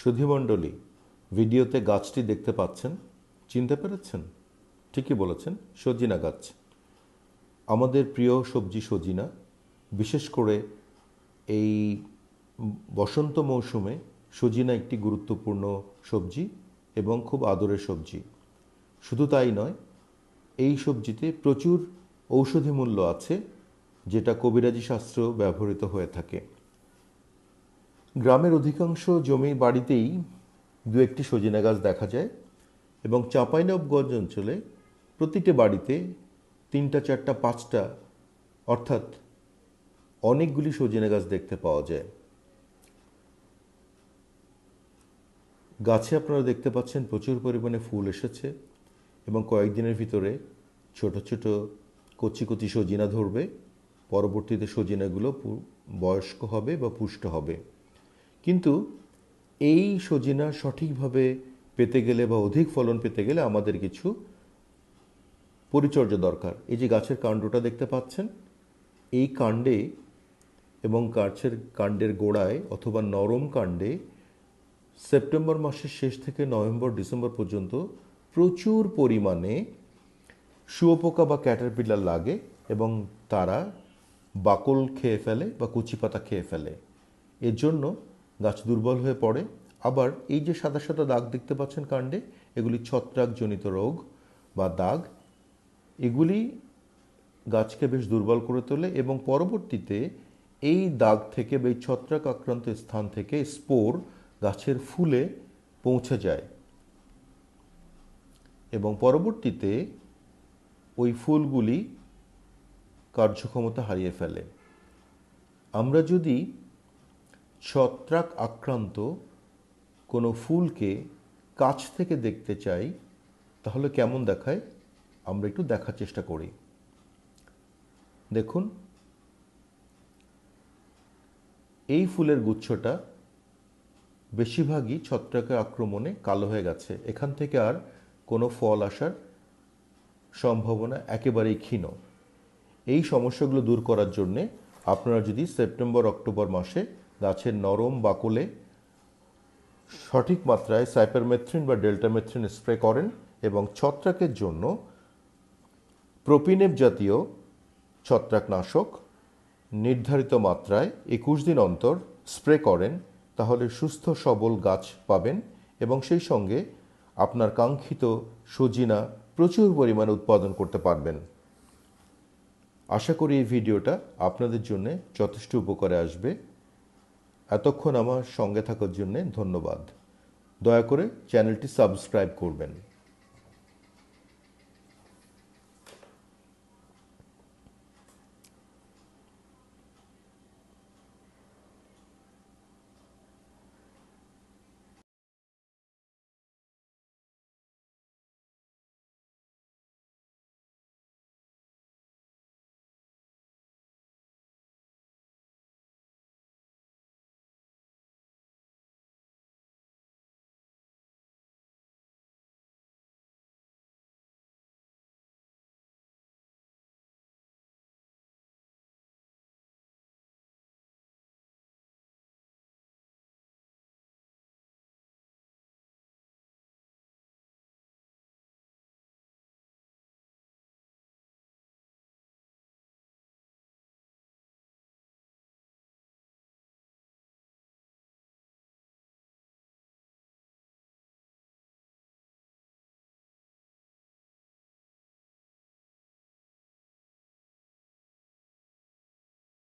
সুধীমণ্ডলী ভিডিওতে গাছটি দেখতে পাচ্ছেন, চিনতে পেরেছেন? ঠিকই বলেছেন, সজিনা গাছ। আমাদের প্রিয় সবজি সজিনা, বিশেষ করে এই বসন্ত মৌসুমে সজিনা একটি গুরুত্বপূর্ণ সবজি এবং খুব আদরের সবজি। শুধু তাই নয়, এই সবজিতে প্রচুর ঔষধি মূল্য আছে, যেটা কবিরাজি শাস্ত্র ব্যবহৃত হয়ে থাকে। গ্রামের অধিকাংশ জমি বাড়িতেই দু একটি সজিনা গাছ দেখা যায় এবং চাঁপাইনবগঞ্জ অঞ্চলে প্রতিটি বাড়িতে তিনটা, চারটা, পাঁচটা, অর্থাৎ অনেকগুলি সজিনা গাছ দেখতে পাওয়া যায়। গাছে আপনারা দেখতে পাচ্ছেন প্রচুর পরিমাণে ফুল এসেছে এবং কয়েকদিনের ভিতরে ছোট ছোট কচি কচি সজিনা ধরবে। পরবর্তীতে সজিনাগুলো বয়স্ক হবে বা পুষ্ট হবে। কিন্তু এই সজিনা সঠিকভাবে পেতে গেলে বা অধিক ফলন পেতে গেলে আমাদের কিছু পরিচর্যা দরকার। এই যে গাছের কাণ্ডটা দেখতে পাচ্ছেন, এই কাণ্ডে এবং গাছের কাণ্ডের গোড়ায় অথবা নরম কাণ্ডে সেপ্টেম্বর মাসের শেষ থেকে নভেম্বর, ডিসেম্বর পর্যন্ত প্রচুর পরিমাণে শুয়োপোকা বা ক্যাটারপিলার লাগে এবং তারা বাকল খেয়ে ফেলে বা কুচি পাতা খেয়ে ফেলে। এর জন্য গাছ দুর্বল হয়ে পড়ে। আবার এই যে সাদা সাদা দাগ দেখতে পাচ্ছেন কাণ্ডে, এগুলি ছত্রাকজনিত রোগ বা দাগ। এগুলি গাছকে বেশ দুর্বল করে তোলে এবং পরবর্তীতে এই দাগ থেকে বা এই ছত্রাক আক্রান্ত স্থান থেকে স্পোর গাছের ফুলে পৌঁছে যায়। এবং পরবর্তীতে ওই ফুলগুলি কার্যক্ষমতা হারিয়ে ফেলে। আমরা যদি ছত্রাক আক্রান্ত কোনো ফুলকে কাছ থেকে দেখতে চাই, তাহলে কেমন দেখায়? আমরা একটু দেখার চেষ্টা করি। দেখুন, এই ফুলের গুচ্ছটা বেশিরভাগই ছত্রাকের আক্রমণে কালো হয়ে গেছে। এখান থেকে আর কোনো ফল আসার সম্ভাবনা একেবারেই ক্ষীণ। এই সমস্যাগুলো দূর করার জন্যে আপনারা যদি সেপ্টেম্বর অক্টোবর মাসে গাছের নরম বাকলে সঠিক মাত্রায় সাইপারমেথ্রিন বা ডেল্টামেথ্রিন স্প্রে করেন এবং ছত্রাকের জন্য প্রোপিনেপ জাতীয় ছত্রাকনাশক নির্ধারিত মাত্রায় একুশ দিন অন্তর স্প্রে করেন, তাহলে সুস্থ সবল গাছ পাবেন এবং সেই সঙ্গে আপনার কাঙ্ক্ষিত সজিনা প্রচুর পরিমাণে উৎপাদন করতে পারবেন। আশা করি এই ভিডিওটা আপনাদের জন্য যথেষ্ট উপকারে আসবে। এতক্ষণ আমার সঙ্গে থাকার জন্যে ধন্যবাদ। দয়া করে চ্যানেলটি সাবস্ক্রাইব করবেন।